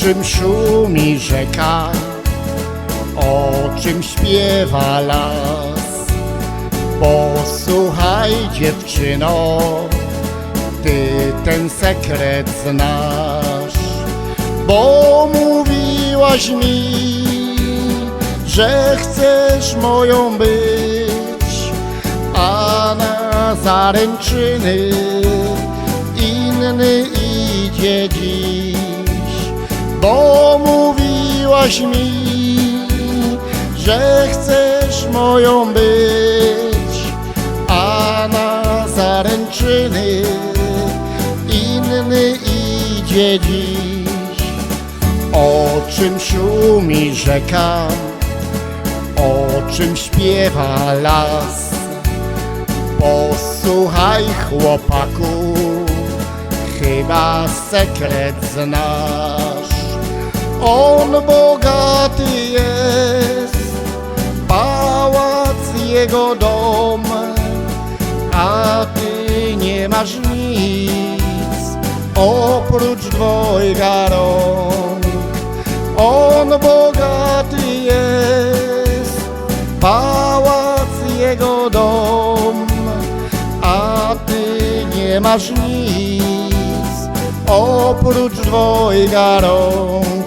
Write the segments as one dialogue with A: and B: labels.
A: czym szumi rzeka, o czym śpiewa las. Posłuchaj dziewczyno, ty ten sekret znasz, bo mówiłaś mi, że chcesz moją być, a na zaręczyny inny idzie dziś, bo mówiłaś mi, że chcesz moją być, a na zaręczyny inny idzie dziś. O czym szumi rzeka, o czym śpiewa las. Posłuchaj chłopaku, chyba sekret znasz. On bogaty jest, pałac jego dom, a ty nie masz nic oprócz dwojga rąk. On bogaty jest, pałac jego dom, a ty nie masz nic oprócz dwojga rąk.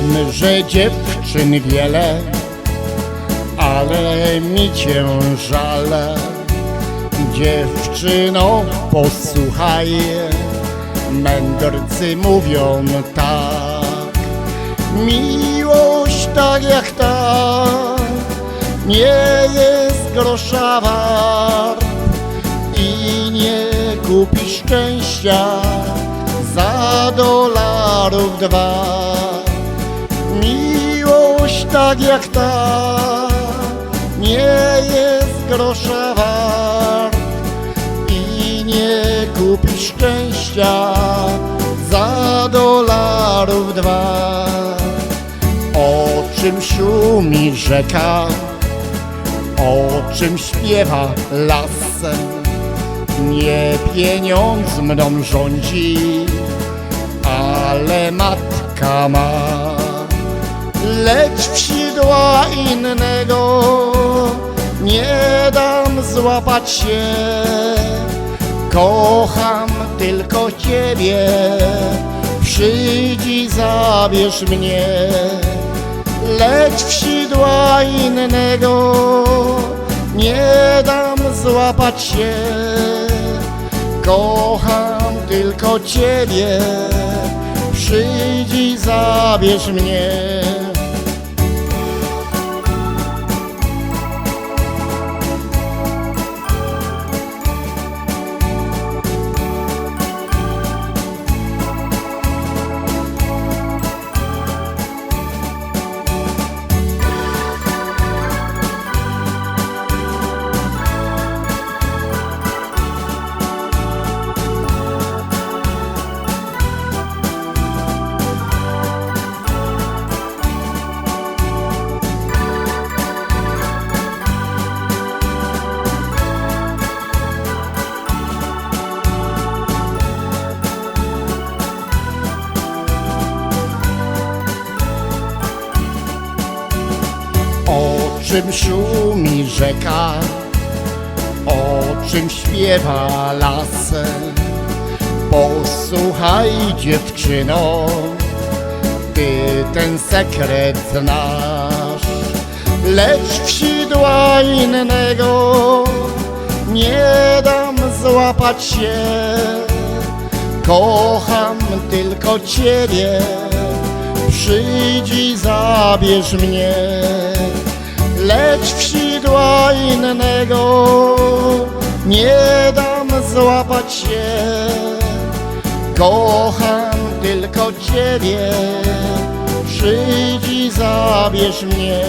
A: Wiem, że dziewczyn wiele, ale mi cię żal. Dziewczyno, posłuchaj, mędrcy mówią tak. Miłość tak jak ta, nie jest grosza wart i nie kupi szczęścia za dolarów dwa. Tak jak ta nie jest grosza wart i nie kupi szczęścia za dolarów dwa. O czym szumi rzeka, o czym śpiewa las, nie pieniądz mną rządzi, ale matka ma. Lecz w sidła innego nie dam złapać się. Kocham tylko Ciebie, przyjdź i zabierz mnie. Lecz w sidła innego nie dam złapać się. Kocham tylko Ciebie, przyjdź i zabierz mnie. Czym szumi rzeka, o czym śpiewa las. Posłuchaj dziewczyno, ty ten sekret znasz. Lecz w sidła innego nie dam złapać się. Kocham tylko Ciebie, przyjdź i zabierz mnie. Lecz w sidła innego nie dam złapać się. Kocham tylko Ciebie, przyjdź i zabierz mnie.